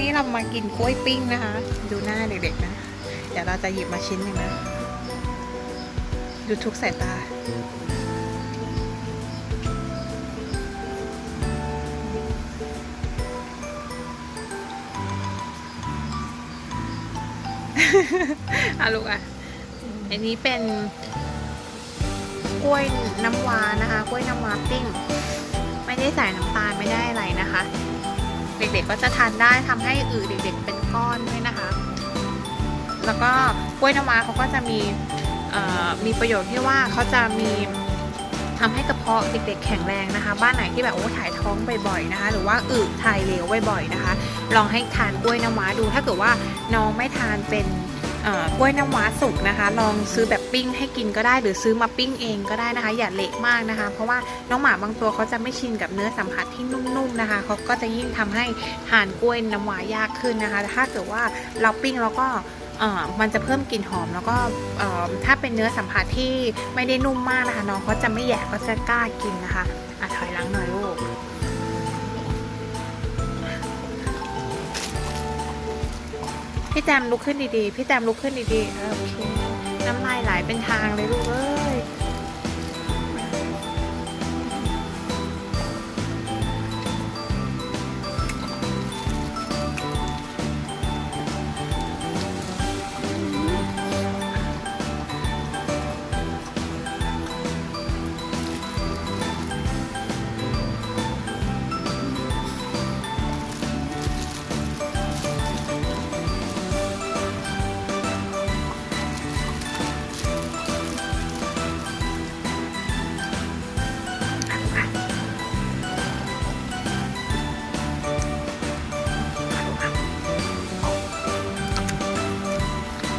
นี้เรามากินกล้วยปิ้งนะคะ ดูหน้าเด็กๆนะ เดี๋ยวเราจะหยิบมาชิ้นหนึ่งนะ ดูทุกสายตา อะลูกอะ อันนี้เป็นกล้วยน้ำว้านะคะ กล้วยน้ำว้าปิ้ง ไม่ได้ใส่น้ำตาลไม่ได้อะไรนะคะ เด็กๆก็จะทานได้ทำให้อืดเด็กๆเป็นก้อนด้วยนะคะ แล้วก็กล้วยน้ำว้าเขาก็จะมีมีประโยชน์ที่ว่าเขาจะมีทำให้กระเพาะเด็กๆแข็งแรงนะคะ บ้านไหนที่แบบโอ้ถ่ายท้องบ่อยๆนะคะ หรือว่าอืดถ่ายเหลวบ่อยๆนะคะ ลองให้ทานกล้วยน้ำว้าดูถ้าเกิดว่าน้องไม่ทานเป็น กล้วยน้ำว้าสุกนะคะ ลองซื้อแบบปิ้งให้กินก็ได้ หรือซื้อมาปิ้งเองก็ได้นะคะ อย่าเละมากนะคะ เพราะว่าน้องหมาบางตัวเขาจะไม่ชินกับเนื้อสัมผัสที่นุ่มๆนะคะเขาก็จะยิ่งทำให้ทานกล้วยน้ำว้ายากขึ้นนะคะแต่ถ้าเกิดว่าเราปิ้งแล้วก็มันจะเพิ่มกลิ่นหอมแล้วก็ถ้าเป็นเนื้อสัมผัสที่ไม่ได้นุ่มมากนะคะน้องเขาจะไม่แยกก็จะกล้ากินนะคะอะถอยหลังหน่อย พี่แจมลุกขึ้นดีๆ พี่แจมลุกขึ้นดีๆ โอเค น้ำลายไหลเป็นทางเลยลูกเอ้ย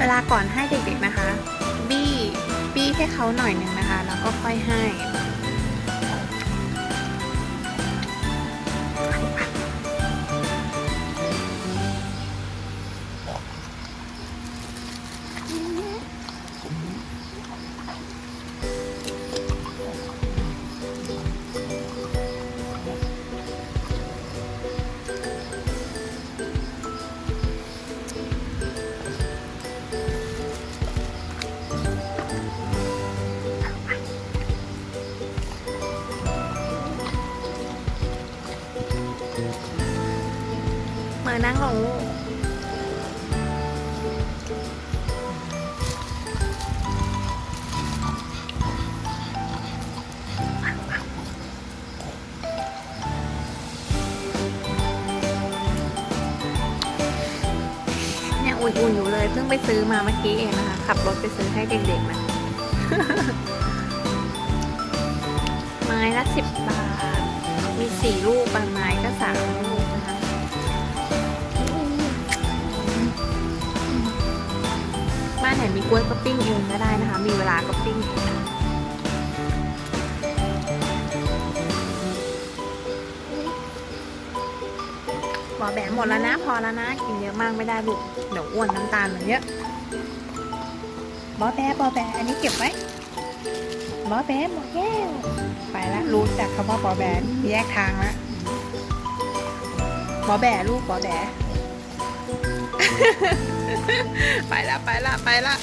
ลาก่อนให้เด็กๆนะคะ บี้บี้ให้เขาหน่อยหนึ่งนะคะ แล้วก็ค่อยให้ มานั่งลงลูกเนี่ยอุ่นๆอยู่เลยเพิ่งไปซื้อมาเมื่อกี้เองนะคะ ขับรถไปซื้อให้เด็กๆนะไม้ละสิบบาท มีสี่ลูกบางไม้ก็ กล้วยก็ปิ้งเองก็ได้นะคะ มีเวลาก็ปิ้งเองบอแบะหมดแล้วนะ พอแล้วนะ กินเยอะมากไม่ได้ลูก เดี๋ยวอ้วนน้ำตาลมันเยอะบอแบะบอแบะอันนี้เก็บไว้บอแบะหมดแก้วไปละรู้จักคำว่าบอแบะแยกทางละบอแบะลูกบอแบะ ไปละไปละไปละ